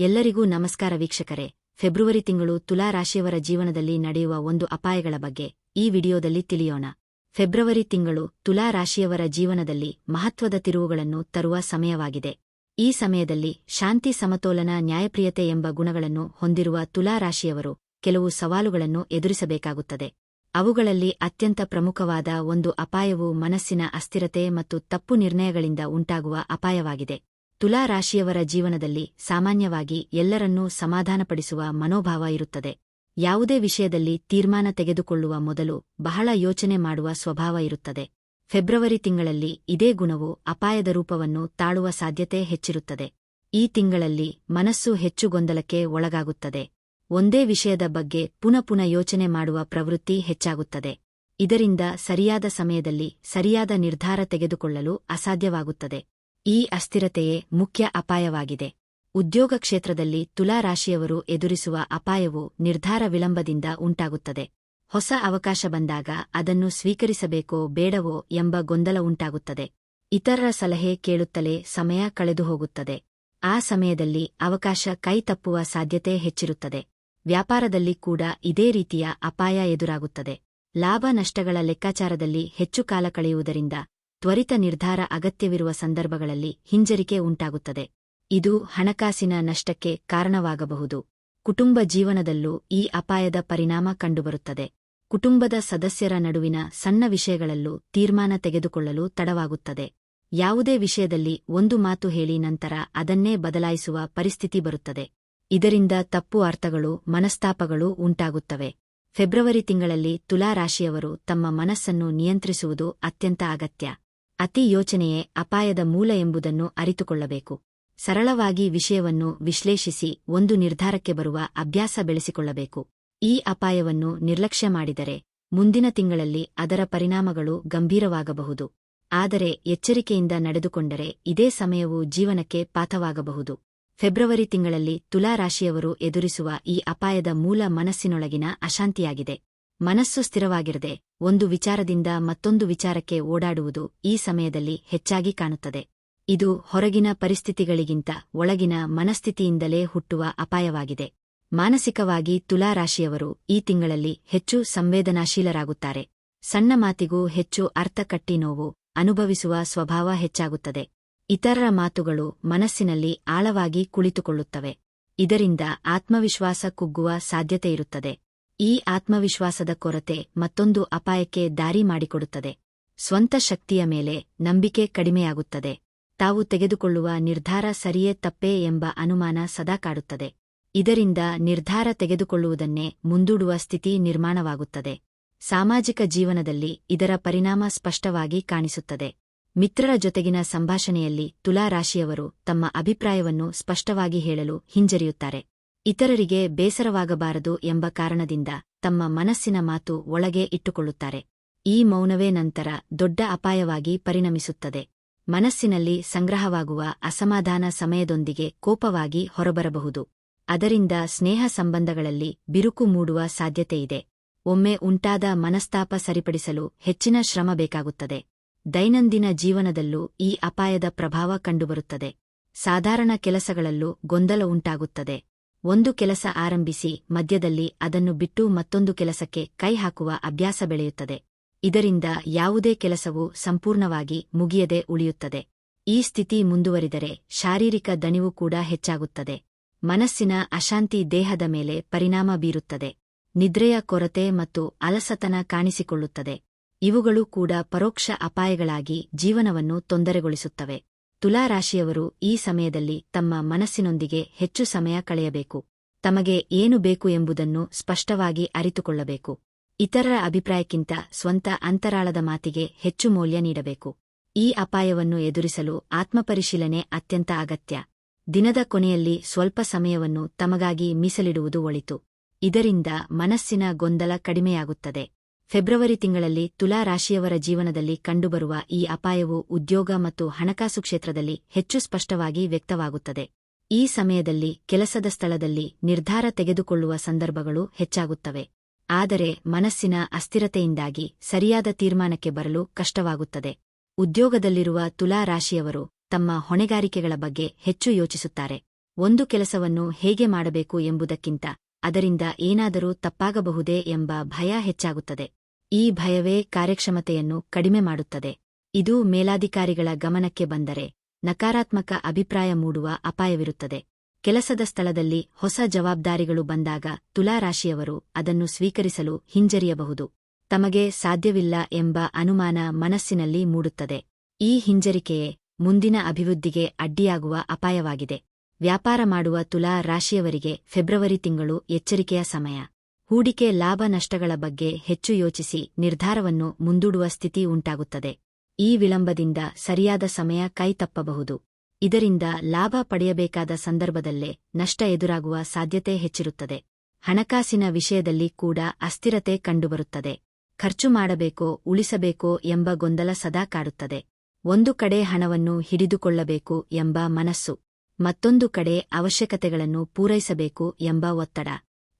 ಎಲ್ಲರಿಗೂ ನಮಸ್ಕಾರ ವೀಕ್ಷಕರೇ. ಫೆಬ್ರವರಿ ತಿಂಗಳು ತುಲಾ ರಾಶಿಯವರ ಜೀವನದಲ್ಲಿ ನಡೆಯುವ ಒಂದು ಅಪಾಯಗಳ ಬಗ್ಗೆ ಈ ವಿಡಿಯೋದಲ್ಲಿ ತಿಳಿಯೋಣ. ಫೆಬ್ರವರಿ ತಿಂಗಳು ತುಲಾ ರಾಶಿಯವರ ಜೀವನದಲ್ಲಿ ಮಹತ್ವದ ತಿರುವುಗಳನ್ನು ತರುವ ಸಮಯವಾಗಿದೆ. ಈ ಸಮಯದಲ್ಲಿ ಶಾಂತಿ ಸಮತೋಲನ, ನ್ಯಾಯಪ್ರಿಯತೆ ಎಂಬ ಗುಣಗಳನ್ನು ಹೊಂದಿರುವ ತುಲಾ ರಾಶಿಯವರು ಕೆಲವು ಸವಾಲುಗಳನ್ನು ಎದುರಿಸಬೇಕಾಗುತ್ತದೆ. ಅವುಗಳಲ್ಲಿ ಅತ್ಯಂತ ಪ್ರಮುಖವಾದ ಒಂದು ಅಪಾಯವು ಮನಸ್ಸಿನ ಅಸ್ಥಿರತೆ ಮತ್ತು ತಪ್ಪು ನಿರ್ಣಯಗಳಿಂದ ಉಂಟಾಗುವ ಅಪಾಯವಾಗಿದೆ. ತುಲಾ ರಾಶಿಯವರ ಜೀವನದಲ್ಲಿ ಸಾಮಾನ್ಯವಾಗಿ ಎಲ್ಲರನ್ನೂ ಸಮಾಧಾನಪಡಿಸುವ ಮನೋಭಾವ ಇರುತ್ತದೆ. ಯಾವುದೇ ವಿಷಯದಲ್ಲಿ ತೀರ್ಮಾನ ತೆಗೆದುಕೊಳ್ಳುವ ಮೊದಲು ಬಹಳ ಯೋಚನೆ ಮಾಡುವ ಸ್ವಭಾವ ಇರುತ್ತದೆ. ಫೆಬ್ರವರಿ ತಿಂಗಳಲ್ಲಿ ಇದೇ ಗುಣವು ಅಪಾಯದ ರೂಪವನ್ನು ತಾಳುವ ಸಾಧ್ಯತೆ ಹೆಚ್ಚಿರುತ್ತದೆ. ಈ ತಿಂಗಳಲ್ಲಿ ಮನಸ್ಸು ಹೆಚ್ಚು ಗೊಂದಲಕ್ಕೆ ಒಳಗಾಗುತ್ತದೆ. ಒಂದೇ ವಿಷಯದ ಬಗ್ಗೆ ಪುನಃ ಪುನಃ ಯೋಚನೆ ಮಾಡುವ ಪ್ರವೃತ್ತಿ ಹೆಚ್ಚಾಗುತ್ತದೆ. ಇದರಿಂದ ಸರಿಯಾದ ಸಮಯದಲ್ಲಿ ಸರಿಯಾದ ನಿರ್ಧಾರ ತೆಗೆದುಕೊಳ್ಳಲು ಅಸಾಧ್ಯವಾಗುತ್ತದೆ. ಈ ಅಸ್ಥಿರತೆಯೇ ಮುಖ್ಯ ಅಪಾಯವಾಗಿದೆ. ಉದ್ಯೋಗ ಕ್ಷೇತ್ರದಲ್ಲಿ ತುಲಾ ರಾಶಿಯವರು ಎದುರಿಸುವ ಅಪಾಯವು ನಿರ್ಧಾರ ವಿಳಂಬದಿಂದ ಉಂಟಾಗುತ್ತದೆ. ಹೊಸ ಅವಕಾಶ ಬಂದಾಗ ಅದನ್ನು ಸ್ವೀಕರಿಸಬೇಕೋ ಬೇಡವೋ ಎಂಬ ಗೊಂದಲ ಉಂಟಾಗುತ್ತದೆ. ಇತರರ ಸಲಹೆ ಕೇಳುತ್ತಲೇ ಸಮಯ ಕಳೆದುಹೋಗುತ್ತದೆ ಆ ಸಮಯದಲ್ಲಿ ಅವಕಾಶ ಕೈ ತಪ್ಪುವ ಸಾಧ್ಯತೆ ಹೆಚ್ಚಿರುತ್ತದೆ. ವ್ಯಾಪಾರದಲ್ಲಿ ಕೂಡ ಇದೇ ರೀತಿಯ ಅಪಾಯ ಎದುರಾಗುತ್ತದೆ. ಲಾಭ ನಷ್ಟಗಳ ಲೆಕ್ಕಾಚಾರದಲ್ಲಿ ಹೆಚ್ಚು ಕಾಲ ಕಳೆಯುವುದರಿಂದ ತ್ವರಿತ ನಿರ್ಧಾರ ಅಗತ್ಯವಿರುವ ಸಂದರ್ಭಗಳಲ್ಲಿ ಹಿಂಜರಿಕೆ ಉಂಟಾಗುತ್ತದೆ. ಇದು ಹಣಕಾಸಿನ ನಷ್ಟಕ್ಕೆ ಕಾರಣವಾಗಬಹುದು. ಕುಟುಂಬ ಜೀವನದಲ್ಲೂ ಈ ಅಪಾಯದ ಪರಿಣಾಮ ಕಂಡುಬರುತ್ತದೆ. ಕುಟುಂಬದ ಸದಸ್ಯರ ನಡುವಿನ ಸಣ್ಣ ವಿಷಯಗಳಲ್ಲೂ ತೀರ್ಮಾನ ತೆಗೆದುಕೊಳ್ಳಲು ತಡವಾಗುತ್ತದೆ. ಯಾವುದೇ ವಿಷಯದಲ್ಲಿ ಒಂದು ಮಾತು ಹೇಳಿ ನಂತರ ಅದನ್ನೇ ಬದಲಾಯಿಸುವ ಪರಿಸ್ಥಿತಿ ಬರುತ್ತದೆ. ಇದರಿಂದ ತಪ್ಪು ಅರ್ಥಗಳು, ಮನಸ್ತಾಪಗಳು ಉಂಟಾಗುತ್ತವೆ. ಫೆಬ್ರವರಿ ತಿಂಗಳಲ್ಲಿ ತುಲಾ ರಾಶಿಯವರು ತಮ್ಮ ಮನಸ್ಸನ್ನು ನಿಯಂತ್ರಿಸುವುದು ಅತ್ಯಂತ ಅಗತ್ಯ. ಅತಿ ಯೋಚನೆಯೇ ಅಪಾಯದ ಮೂಲ ಎಂಬುದನ್ನು ಅರಿತುಕೊಳ್ಳಬೇಕು. ಸರಳವಾಗಿ ವಿಷಯವನ್ನು ವಿಶ್ಲೇಷಿಸಿ ಒಂದು ನಿರ್ಧಾರಕ್ಕೆ ಬರುವ ಅಭ್ಯಾಸ ಬೆಳೆಸಿಕೊಳ್ಳಬೇಕು. ಈ ಅಪಾಯವನ್ನು ನಿರ್ಲಕ್ಷ್ಯ ಮಾಡಿದರೆ ಮುಂದಿನ ತಿಂಗಳಲ್ಲಿ ಅದರ ಪರಿಣಾಮಗಳು ಗಂಭೀರವಾಗಬಹುದು. ಆದರೆ ಎಚ್ಚರಿಕೆಯಿಂದ ನಡೆದುಕೊಂಡರೆ ಇದೇ ಸಮಯವು ಜೀವನಕ್ಕೆ ಪಾತವಾಗಬಹುದು ಫೆಬ್ರವರಿ ತಿಂಗಳಲ್ಲಿ ತುಲಾ ರಾಶಿಯವರು ಎದುರಿಸುವ ಈ ಅಪಾಯದ ಮೂಲ ಮನಸ್ಸಿನೊಳಗಿನ ಅಶಾಂತಿಯಾಗಿದೆ. ಮನಸ್ಸು ಸ್ಥಿರವಾಗಿರದೆ ಒಂದು ವಿಚಾರದಿಂದ ಮತ್ತೊಂದು ವಿಚಾರಕ್ಕೆ ಓಡಾಡುವುದು ಈ ಸಮಯದಲ್ಲಿ ಹೆಚ್ಚಾಗಿ ಕಾಣುತ್ತದೆ. ಇದು ಹೊರಗಿನ ಪರಿಸ್ಥಿತಿಗಳಿಗಿಂತ ಒಳಗಿನ ಮನಸ್ಥಿತಿಯಿಂದಲೇ ಹುಟ್ಟುವ ಅಪಾಯವಾಗಿದೆ. ಮಾನಸಿಕವಾಗಿ ತುಲಾ ರಾಶಿಯವರು ಈ ತಿಂಗಳಲ್ಲಿ ಹೆಚ್ಚು ಸಂವೇದನಾಶೀಲರಾಗುತ್ತಾರೆ. ಸಣ್ಣ ಮಾತಿಗೂ ಹೆಚ್ಚು ಅರ್ಥಕಟ್ಟಿ ನೋವು ಅನುಭವಿಸುವ ಸ್ವಭಾವ ಹೆಚ್ಚಾಗುತ್ತದೆ. ಇತರರ ಮಾತುಗಳು ಮನಸ್ಸಿನಲ್ಲಿ ಆಳವಾಗಿ ಕುಳಿತುಕೊಳ್ಳುತ್ತವೆ. ಇದರಿಂದ ಆತ್ಮವಿಶ್ವಾಸ ಕುಗ್ಗುವ ಸಾಧ್ಯತೆಯಿರುತ್ತದೆ ಈ ಆತ್ಮವಿಶ್ವಾಸದ ಕೊರತೆ ಮತ್ತೊಂದು ಅಪಾಯಕ್ಕೆ ದಾರಿ ಮಾಡಿಕೊಡುತ್ತದೆ. ಸ್ವಂತ ಶಕ್ತಿಯ ಮೇಲೆ ನಂಬಿಕೆ ಕಡಿಮೆಯಾಗುತ್ತದೆ. ತಾವು ತೆಗೆದುಕೊಳ್ಳುವ ನಿರ್ಧಾರ ಸರಿಯೇ ತಪ್ಪೇ ಎಂಬ ಅನುಮಾನ ಸದಾ ಕಾಡುತ್ತದೆ. ಇದರಿಂದ ನಿರ್ಧಾರ ತೆಗೆದುಕೊಳ್ಳುವುದನ್ನೇ ಮುಂದೂಡುವ ಸ್ಥಿತಿ ನಿರ್ಮಾಣವಾಗುತ್ತದೆ. ಸಾಮಾಜಿಕ ಜೀವನದಲ್ಲಿ ಇದರ ಪರಿಣಾಮ ಸ್ಪಷ್ಟವಾಗಿ ಕಾಣಿಸುತ್ತದೆ. ಮಿತ್ರರ ಜೊತೆಗಿನ ಸಂಭಾಷಣೆಯಲ್ಲಿ ತುಲಾ ರಾಶಿಯವರು ತಮ್ಮ ಅಭಿಪ್ರಾಯವನ್ನು ಸ್ಪಷ್ಟವಾಗಿ ಹೇಳಲು ಹಿಂಜರಿಯುತ್ತಾರೆ. ಇತರರಿಗೆ ಬೇಸರವಾಗಬಾರದು ಎಂಬ ಕಾರಣದಿಂದ ತಮ್ಮ ಮನಸ್ಸಿನ ಮಾತು ಒಳಗೆ ಇಟ್ಟುಕೊಳ್ಳುತ್ತಾರೆ. ಈ ಮೌನವೇ ನಂತರ ದೊಡ್ಡ ಅಪಾಯವಾಗಿ ಪರಿಣಮಿಸುತ್ತದೆ. ಮನಸ್ಸಿನಲ್ಲಿ ಸಂಗ್ರಹವಾಗುವ ಅಸಮಾಧಾನ ಸಮಯದೊಂದಿಗೆ ಕೋಪವಾಗಿ ಹೊರಬರಬಹುದು. ಅದರಿಂದ ಸ್ನೇಹ ಸಂಬಂಧಗಳಲ್ಲಿ ಬಿರುಕು ಮೂಡುವ ಸಾಧ್ಯತೆಯಿದೆ. ಒಮ್ಮೆ ಉಂಟಾದ ಮನಸ್ತಾಪ ಸರಿಪಡಿಸಲು ಹೆಚ್ಚಿನ ಶ್ರಮ ಬೇಕಾಗುತ್ತದೆ. ದೈನಂದಿನ ಜೀವನದಲ್ಲೂ ಈ ಅಪಾಯದ ಪ್ರಭಾವ ಕಂಡುಬರುತ್ತದೆ. ಸಾಧಾರಣ ಕೆಲಸಗಳಲ್ಲೂ ಗೊಂದಲ ಉಂಟಾಗುತ್ತದೆ. ಒಂದು ಕೆಲಸ ಆರಂಭಿಸಿ ಮಧ್ಯದಲ್ಲಿ ಅದನ್ನು ಬಿಟ್ಟು ಮತ್ತೊಂದು ಕೆಲಸಕ್ಕೆ ಕೈ ಹಾಕುವ ಅಭ್ಯಾಸ ಬೆಳೆಯುತ್ತದೆ. ಇದರಿಂದ ಯಾವುದೇ ಕೆಲಸವು ಸಂಪೂರ್ಣವಾಗಿ ಮುಗಿಯದೆ ಉಳಿಯುತ್ತದೆ. ಈ ಸ್ಥಿತಿ ಮುಂದುವರಿದರೆ ಶಾರೀರಿಕ ದಣಿವು ಕೂಡ ಹೆಚ್ಚಾಗುತ್ತದೆ. ಮನಸ್ಸಿನ ಅಶಾಂತಿ ದೇಹದ ಮೇಲೆ ಪರಿಣಾಮ ಬೀರುತ್ತದೆ. ನಿದ್ರೆಯ ಕೊರತೆ ಮತ್ತು ಅಲಸತನ ಕಾಣಿಸಿಕೊಳ್ಳುತ್ತದೆ. ಇವುಗಳು ಕೂಡ ಪರೋಕ್ಷ ಅಪಾಯಗಳಾಗಿ ಜೀವನವನ್ನು ತೊಂದರೆಗೊಳಿಸುತ್ತವೆ. ತುಲಾ ರಾಶಿಯವರು ಈ ಸಮಯದಲ್ಲಿ ತಮ್ಮ ಮನಸ್ಸಿನೊಂದಿಗೆ ಹೆಚ್ಚು ಸಮಯ ಕಳೆಯಬೇಕು. ತಮಗೆ ಏನು ಬೇಕು ಎಂಬುದನ್ನು ಸ್ಪಷ್ಟವಾಗಿ ಅರಿತುಕೊಳ್ಳಬೇಕು. ಇತರರ ಅಭಿಪ್ರಾಯಕ್ಕಿಂತ ಸ್ವಂತ ಅಂತರಾಳದ ಮಾತಿಗೆ ಹೆಚ್ಚು ಮೌಲ್ಯ ನೀಡಬೇಕು. ಈ ಅಪಾಯವನ್ನು ಎದುರಿಸಲು ಆತ್ಮಪರಿಶೀಲನೆ ಅತ್ಯಂತ ಅಗತ್ಯ. ದಿನದ ಕೊನೆಯಲ್ಲಿ ಸ್ವಲ್ಪ ಸಮಯವನ್ನು ತಮಗಾಗಿ ಮೀಸಲಿಡುವುದು ಒಳಿತು. ಇದರಿಂದ ಮನಸ್ಸಿನ ಗೊಂದಲ ಕಡಿಮೆಯಾಗುತ್ತದೆ. ಫೆಬ್ರವರಿ ತಿಂಗಳಲ್ಲಿ ತುಲಾ ರಾಶಿಯವರ ಜೀವನದಲ್ಲಿ ಕಂಡುಬರುವ ಈ ಅಪಾಯವು ಉದ್ಯೋಗ ಮತ್ತು ಹಣಕಾಸು ಕ್ಷೇತ್ರದಲ್ಲಿ ಹೆಚ್ಚು ಸ್ಪಷ್ಟವಾಗಿ ವ್ಯಕ್ತವಾಗುತ್ತದೆ. ಈ ಸಮಯದಲ್ಲಿ ಕೆಲಸದ ಸ್ಥಳದಲ್ಲಿ ನಿರ್ಧಾರ ತೆಗೆದುಕೊಳ್ಳುವ ಸಂದರ್ಭಗಳು ಹೆಚ್ಚಾಗುತ್ತವೆ. ಆದರೆ ಮನಸ್ಸಿನ ಅಸ್ಥಿರತೆಯಿಂದಾಗಿ ಸರಿಯಾದ ತೀರ್ಮಾನಕ್ಕೆ ಬರಲು ಕಷ್ಟವಾಗುತ್ತದೆ. ಉದ್ಯೋಗದಲ್ಲಿರುವ ತುಲಾ ರಾಶಿಯವರು ತಮ್ಮ ಹೊಣೆಗಾರಿಕೆಗಳ ಬಗ್ಗೆ ಹೆಚ್ಚು ಯೋಚಿಸುತ್ತಾರೆ. ಒಂದು ಕೆಲಸವನ್ನು ಹೇಗೆ ಮಾಡಬೇಕು ಎಂಬುದಕ್ಕಿಂತ ಅದರಿಂದ ಏನಾದರೂ ತಪ್ಪಾಗಬಹುದೇ ಎಂಬ ಭಯ ಹೆಚ್ಚಾಗುತ್ತದೆ. ಈ ಭಯವೇ ಕಾರ್ಯಕ್ಷಮತೆಯನ್ನು ಕಡಿಮೆ ಮಾಡುತ್ತದೆ. ಇದು ಮೇಲಾಧಿಕಾರಿಗಳ ಗಮನಕ್ಕೆ ಬಂದರೆ ನಕಾರಾತ್ಮಕ ಅಭಿಪ್ರಾಯ ಮೂಡುವ ಅಪಾಯವಿರುತ್ತದೆ. ಕೆಲಸದ ಸ್ಥಳದಲ್ಲಿ ಹೊಸ ಜವಾಬ್ದಾರಿಗಳು ಬಂದಾಗ ತುಲಾರಾಶಿಯವರು ಅದನ್ನು ಸ್ವೀಕರಿಸಲು ಹಿಂಜರಿಯಬಹುದು. ತಮಗೆ ಸಾಧ್ಯವಿಲ್ಲ ಎಂಬ ಅನುಮಾನ ಮನಸ್ಸಿನಲ್ಲಿ ಮೂಡುತ್ತದೆ. ಈ ಹಿಂಜರಿಕೆಯೇ ಮುಂದಿನ ಅಭಿವೃದ್ಧಿಗೆ ಅಡ್ಡಿಯಾಗುವ ಅಪಾಯವಾಗಿದೆ. ವ್ಯಾಪಾರ ಮಾಡುವ ತುಲಾ ರಾಶಿಯವರಿಗೆ ಫೆಬ್ರವರಿ ತಿಂಗಳು ಎಚ್ಚರಿಕೆಯ ಸಮಯ. ಹೂಡಿಕೆ ಲಾಭ ನಷ್ಟಗಳ ಬಗ್ಗೆ ಹೆಚ್ಚು ಯೋಚಿಸಿ ನಿರ್ಧಾರವನ್ನು ಮುಂದೂಡುವ ಸ್ಥಿತಿ ಉಂಟಾಗುತ್ತದೆ. ಈ ವಿಳಂಬದಿಂದ ಸರಿಯಾದ ಸಮಯ ಕೈತಪ್ಪಬಹುದು ಇದರಿಂದ ಲಾಭ ಪಡೆಯಬೇಕಾದ ಸಂದರ್ಭದಲ್ಲೇ ನಷ್ಟ ಎದುರಾಗುವ ಸಾಧ್ಯತೆ ಹೆಚ್ಚಿರುತ್ತದೆ. ಹಣಕಾಸಿನ ವಿಷಯದಲ್ಲಿ ಕೂಡ ಅಸ್ಥಿರತೆ ಕಂಡುಬರುತ್ತದೆ. ಖರ್ಚು ಮಾಡಬೇಕೋ ಉಳಿಸಬೇಕೋ ಎಂಬ ಗೊಂದಲ ಸದಾ ಕಾಡುತ್ತದೆ. ಒಂದು ಕಡೆ ಹಣವನ್ನು ಹಿಡಿದುಕೊಳ್ಳಬೇಕು ಎಂಬ ಮನಸ್ಸು, ಮತ್ತೊಂದು ಕಡೆ ಅವಶ್ಯಕತೆಗಳನ್ನು ಪೂರೈಸಬೇಕು ಎಂಬ ಒತ್ತಡ.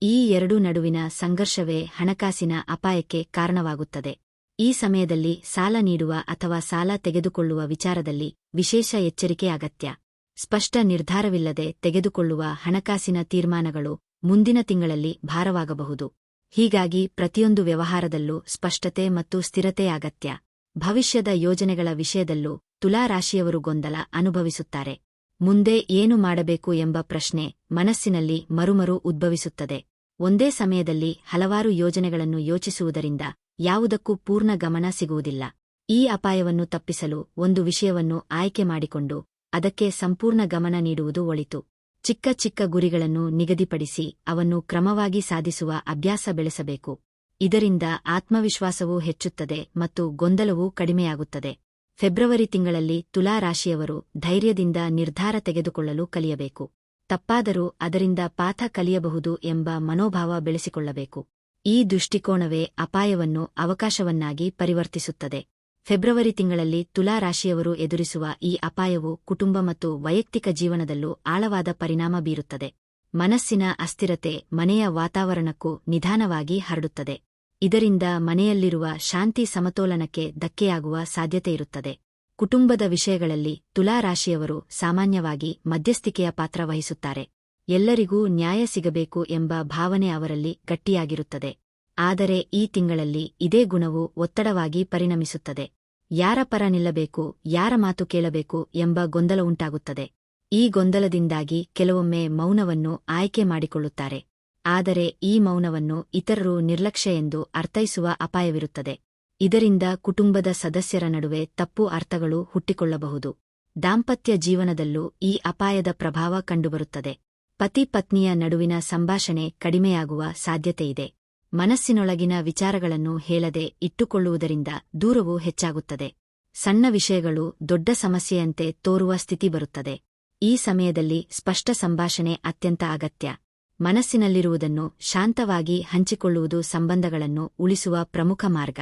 ಈ ಎರಡೂ ನಡುವಿನ ಸಂಘರ್ಷವೇ ಹಣಕಾಸಿನ ಅಪಾಯಕ್ಕೆ ಕಾರಣವಾಗುತ್ತದೆ. ಈ ಸಮಯದಲ್ಲಿ ಸಾಲ ನೀಡುವ ಅಥವಾ ಸಾಲ ತೆಗೆದುಕೊಳ್ಳುವ ವಿಚಾರದಲ್ಲಿ ವಿಶೇಷ ಎಚ್ಚರಿಕೆ ಅಗತ್ಯ. ಸ್ಪಷ್ಟ ನಿರ್ಧಾರವಿಲ್ಲದೆ ತೆಗೆದುಕೊಳ್ಳುವ ಹಣಕಾಸಿನ ತೀರ್ಮಾನಗಳು ಮುಂದಿನ ತಿಂಗಳಲ್ಲಿ ಭಾರವಾಗಬಹುದು. ಹೀಗಾಗಿ ಪ್ರತಿಯೊಂದು ವ್ಯವಹಾರದಲ್ಲೂ ಸ್ಪಷ್ಟತೆ ಮತ್ತು ಸ್ಥಿರತೆ ಅಗತ್ಯ. ಭವಿಷ್ಯದ ಯೋಜನೆಗಳ ವಿಷಯದಲ್ಲೂ ತುಲಾರಾಶಿಯವರು ಗೊಂದಲ ಅನುಭವಿಸುತ್ತಾರೆ. ಮುಂದೆ ಏನು ಮಾಡಬೇಕು ಎಂಬ ಪ್ರಶ್ನೆ ಮನಸ್ಸಿನಲ್ಲಿ ಮರುಮರು ಉದ್ಭವಿಸುತ್ತದೆ. ಒಂದೇ ಸಮಯದಲ್ಲಿ ಹಲವಾರು ಯೋಜನೆಗಳನ್ನು ಯೋಚಿಸುವುದರಿಂದ ಯಾವುದಕ್ಕೂ ಪೂರ್ಣ ಗಮನ ಸಿಗುವುದಿಲ್ಲ. ಈ ಅಪಾಯವನ್ನು ತಪ್ಪಿಸಲು ಒಂದು ವಿಷಯವನ್ನು ಆಯ್ಕೆ ಮಾಡಿಕೊಂಡು ಅದಕ್ಕೆ ಸಂಪೂರ್ಣ ಗಮನ ನೀಡುವುದು ಒಳಿತು. ಚಿಕ್ಕ ಚಿಕ್ಕ ಗುರಿಗಳನ್ನು ನಿಗದಿಪಡಿಸಿ ಅವನ್ನು ಕ್ರಮವಾಗಿ ಸಾಧಿಸುವ ಅಭ್ಯಾಸ ಬೆಳೆಸಬೇಕು. ಇದರಿಂದ ಆತ್ಮವಿಶ್ವಾಸವೂ ಹೆಚ್ಚುತ್ತದೆ ಮತ್ತು ಗೊಂದಲವೂ ಕಡಿಮೆಯಾಗುತ್ತದೆ. ಫೆಬ್ರವರಿ ತಿಂಗಳಲ್ಲಿ ತುಲಾ ರಾಶಿಯವರು ಧೈರ್ಯದಿಂದ ನಿರ್ಧಾರ ತೆಗೆದುಕೊಳ್ಳಲು ಕಲಿಯಬೇಕು. ತಪ್ಪಾದರೂ ಅದರಿಂದ ಪಾಠ ಕಲಿಯಬಹುದು ಎಂಬ ಮನೋಭಾವ ಬೆಳೆಸಿಕೊಳ್ಳಬೇಕು. ಈ ದೃಷ್ಟಿಕೋನವೇ ಅಪಾಯವನ್ನು ಅವಕಾಶವನ್ನಾಗಿ ಪರಿವರ್ತಿಸುತ್ತದೆ. ಫೆಬ್ರವರಿ ತಿಂಗಳಲ್ಲಿ ತುಲಾ ರಾಶಿಯವರು ಎದುರಿಸುವ ಈ ಅಪಾಯವು ಕುಟುಂಬ ಮತ್ತು ವೈಯಕ್ತಿಕ ಜೀವನದಲ್ಲೂ ಆಳವಾದ ಪರಿಣಾಮ ಬೀರುತ್ತದೆ. ಮನಸ್ಸಿನ ಅಸ್ಥಿರತೆ ಮನೆಯ ವಾತಾವರಣಕ್ಕೂ ನಿಧಾನವಾಗಿ ಹರಡುತ್ತದೆ. ಇದರಿಂದ ಮನೆಯಲ್ಲಿರುವ ಶಾಂತಿ ಸಮತೋಲನಕ್ಕೆ ಧಕ್ಕೆಯಾಗುವ ಸಾಧ್ಯತೆಯಿರುತ್ತದೆ ಕುಟುಂಬದ ವಿಷಯಗಳಲ್ಲಿ ತುಲಾ ರಾಶಿಯವರು ಸಾಮಾನ್ಯವಾಗಿ ಮಧ್ಯಸ್ಥಿಕೆಯ ಪಾತ್ರ ವಹಿಸುತ್ತಾರೆ. ಎಲ್ಲರಿಗೂ ನ್ಯಾಯ ಸಿಗಬೇಕು ಎಂಬ ಭಾವನೆ ಅವರಲ್ಲಿ ಗಟ್ಟಿಯಾಗಿರುತ್ತದೆ. ಆದರೆ ಈ ತಿಂಗಳಲ್ಲಿ ಇದೇ ಗುಣವು ಒತ್ತಡವಾಗಿ ಪರಿಣಮಿಸುತ್ತದೆ. ಯಾರ ಪರ ನಿಲ್ಲಬೇಕು, ಯಾರ ಮಾತು ಕೇಳಬೇಕು ಎಂಬ ಗೊಂದಲ ಉಂಟಾಗುತ್ತದೆ. ಈ ಗೊಂದಲದಿಂದಾಗಿ ಕೆಲವೊಮ್ಮೆ ಮೌನವನ್ನು ಆಯ್ಕೆ ಮಾಡಿಕೊಳ್ಳುತ್ತಾರೆ. ಆದರೆ ಈ ಮೌನವನ್ನು ಇತರರು ನಿರ್ಲಕ್ಷ್ಯ ಎಂದು ಅರ್ಥೈಸುವ ಅಪಾಯವಿರುತ್ತದೆ. ಇದರಿಂದ ಕುಟುಂಬದ ಸದಸ್ಯರ ನಡುವೆ ತಪ್ಪು ಅರ್ಥಗಳು ಹುಟ್ಟಿಕೊಳ್ಳಬಹುದು. ದಾಂಪತ್ಯ ಜೀವನದಲ್ಲೂ ಈ ಅಪಾಯದ ಪ್ರಭಾವ ಕಂಡುಬರುತ್ತದೆ. ಪತಿ ಪತ್ನಿಯ ನಡುವಿನ ಸಂಭಾಷಣೆ ಕಡಿಮೆಯಾಗುವ ಸಾಧ್ಯತೆಯಿದೆ. ಮನಸ್ಸಿನೊಳಗಿನ ವಿಚಾರಗಳನ್ನು ಹೇಳದೆ ಇಟ್ಟುಕೊಳ್ಳುವುದರಿಂದ ದೂರವು ಹೆಚ್ಚಾಗುತ್ತದೆ. ಸಣ್ಣ ವಿಷಯಗಳು ದೊಡ್ಡ ಸಮಸ್ಯೆಯಂತೆ ತೋರುವ ಸ್ಥಿತಿ ಬರುತ್ತದೆ. ಈ ಸಮಯದಲ್ಲಿ ಸ್ಪಷ್ಟ ಸಂಭಾಷಣೆ ಅತ್ಯಂತ ಅಗತ್ಯ. ಮನಸ್ಸಿನಲ್ಲಿರುವುದನ್ನು ಶಾಂತವಾಗಿ ಹಂಚಿಕೊಳ್ಳುವುದು ಸಂಬಂಧಗಳನ್ನು ಉಳಿಸುವ ಪ್ರಮುಖ ಮಾರ್ಗ.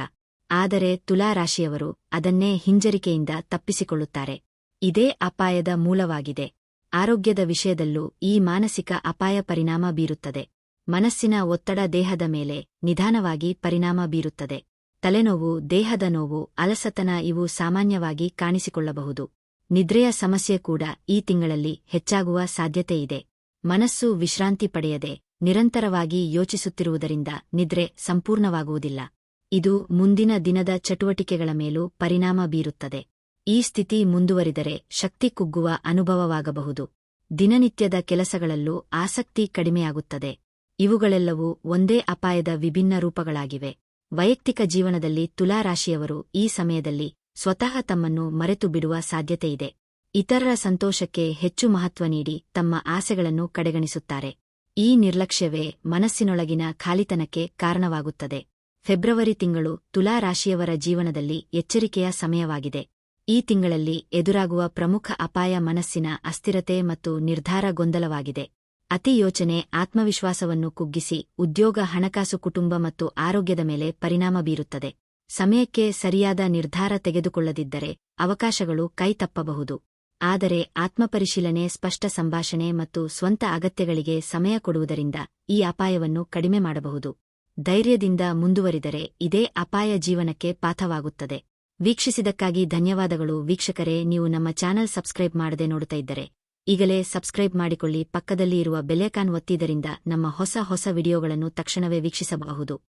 ಆದರೆ ತುಲಾರಾಶಿಯವರು ಅದನ್ನೇ ಹಿಂಜರಿಕೆಯಿಂದ ತಪ್ಪಿಸಿಕೊಳ್ಳುತ್ತಾರೆ. ಇದೇ ಅಪಾಯದ ಮೂಲವಾಗಿದೆ. ಆರೋಗ್ಯದ ವಿಷಯದಲ್ಲೂ ಈ ಮಾನಸಿಕ ಅಪಾಯ ಪರಿಣಾಮ ಬೀರುತ್ತದೆ. ಮನಸ್ಸಿನ ಒತ್ತಡ ದೇಹದ ಮೇಲೆ ನಿಧಾನವಾಗಿ ಪರಿಣಾಮ ಬೀರುತ್ತದೆ. ತಲೆನೋವು, ದೇಹದ ನೋವು, ಅಲಸತನ ಇವು ಸಾಮಾನ್ಯವಾಗಿ ಕಾಣಿಸಿಕೊಳ್ಳಬಹುದು. ನಿದ್ರೆಯ ಸಮಸ್ಯೆ ಕೂಡ ಈ ತಿಂಗಳಲ್ಲಿ ಹೆಚ್ಚಾಗುವ ಸಾಧ್ಯತೆಯಿದೆ. ಮನಸ್ಸು ವಿಶ್ರಾಂತಿ ಪಡೆಯದೆ ನಿರಂತರವಾಗಿ ಯೋಚಿಸುತ್ತಿರುವುದರಿಂದ ನಿದ್ರೆ ಸಂಪೂರ್ಣವಾಗುವುದಿಲ್ಲ. ಇದು ಮುಂದಿನ ದಿನದ ಚಟುವಟಿಕೆಗಳ ಮೇಲೂ ಪರಿಣಾಮ ಬೀರುತ್ತದೆ. ಈ ಸ್ಥಿತಿ ಮುಂದುವರಿದರೆ ಶಕ್ತಿ ಕುಗ್ಗುವ ಅನುಭವವಾಗಬಹುದು. ದಿನನಿತ್ಯದ ಕೆಲಸಗಳಲ್ಲೂ ಆಸಕ್ತಿ ಕಡಿಮೆಯಾಗುತ್ತದೆ. ಇವುಗಳೆಲ್ಲವೂ ಒಂದೇ ಅಪಾಯದ ವಿಭಿನ್ನ ರೂಪಗಳಾಗಿವೆ. ವೈಯಕ್ತಿಕ ಜೀವನದಲ್ಲಿ ತುಲಾರಾಶಿಯವರು ಈ ಸಮಯದಲ್ಲಿ ಸ್ವತಃ ತಮ್ಮನ್ನು ಮರೆತು ಬಿಡುವ ಸಾಧ್ಯತೆಯಿದೆ. ಇತರರ ಸಂತೋಷಕ್ಕೆ ಹೆಚ್ಚು ಮಹತ್ವ ನೀಡಿ ತಮ್ಮ ಆಸೆಗಳನ್ನು ಕಡೆಗಣಿಸುತ್ತಾರೆ. ಈ ನಿರ್ಲಕ್ಷ್ಯವೇ ಮನಸ್ಸಿನೊಳಗಿನ ಖಾಲಿತನಕ್ಕೆ ಕಾರಣವಾಗುತ್ತದೆ. ಫೆಬ್ರವರಿ ತಿಂಗಳು ತುಲಾ ರಾಶಿಯವರ ಜೀವನದಲ್ಲಿ ಎಚ್ಚರಿಕೆಯ ಸಮಯವಾಗಿದೆ. ಈ ತಿಂಗಳಲ್ಲಿ ಎದುರಾಗುವ ಪ್ರಮುಖ ಅಪಾಯ ಮನಸ್ಸಿನ ಅಸ್ಥಿರತೆ ಮತ್ತು ನಿರ್ಧಾರ ಗೊಂದಲವಾಗಿದೆ. ಅತಿ ಯೋಚನೆ ಆತ್ಮವಿಶ್ವಾಸವನ್ನು ಕುಗ್ಗಿಸಿ ಉದ್ಯೋಗ, ಹಣಕಾಸು, ಕುಟುಂಬ ಮತ್ತು ಆರೋಗ್ಯದ ಮೇಲೆ ಪರಿಣಾಮ ಬೀರುತ್ತದೆ. ಸಮಯಕ್ಕೆ ಸರಿಯಾದ ನಿರ್ಧಾರ ತೆಗೆದುಕೊಳ್ಳದಿದ್ದರೆ ಅವಕಾಶಗಳು ಕೈತಪ್ಪಬಹುದು. ಆದರೆ ಆತ್ಮಪರಿಶೀಲನೆ, ಸ್ಪಷ್ಟ ಸಂಭಾಷಣೆ ಮತ್ತು ಸ್ವಂತ ಅಗತ್ಯಗಳಿಗೆ ಸಮಯ ಕೊಡುವುದರಿಂದ ಈ ಅಪಾಯವನ್ನು ಕಡಿಮೆ ಮಾಡಬಹುದು. ಧೈರ್ಯದಿಂದ ಮುಂದುವರಿದರೆ ಇದೇ ಅಪಾಯ ಜೀವನಕ್ಕೆ ಪಾಠವಾಗುತ್ತದೆ ವೀಕ್ಷಿಸಿದಕ್ಕಾಗಿ ಧನ್ಯವಾದಗಳು. ವೀಕ್ಷಕರೇ, ನೀವು ನಮ್ಮ ಚಾನೆಲ್ ಸಬ್ಸ್ಕ್ರೈಬ್ ಮಾಡದೆ ನೋಡುತ್ತಾ ಇದ್ದರೆ, ಈಗಲೇ ಸಬ್ಸ್ಕ್ರೈಬ್ ಮಾಡಿಕೊಳ್ಳಿ. ಪಕ್ಕದಲ್ಲಿ ಇರುವ ಬೆಲೆಕಾನ್ ಒತ್ತಿದ್ದರಿಂದ ನಮ್ಮ ಹೊಸ ಹೊಸ ವಿಡಿಯೋಗಳನ್ನು ತಕ್ಷಣವೇ ವೀಕ್ಷಿಸಬಹುದು.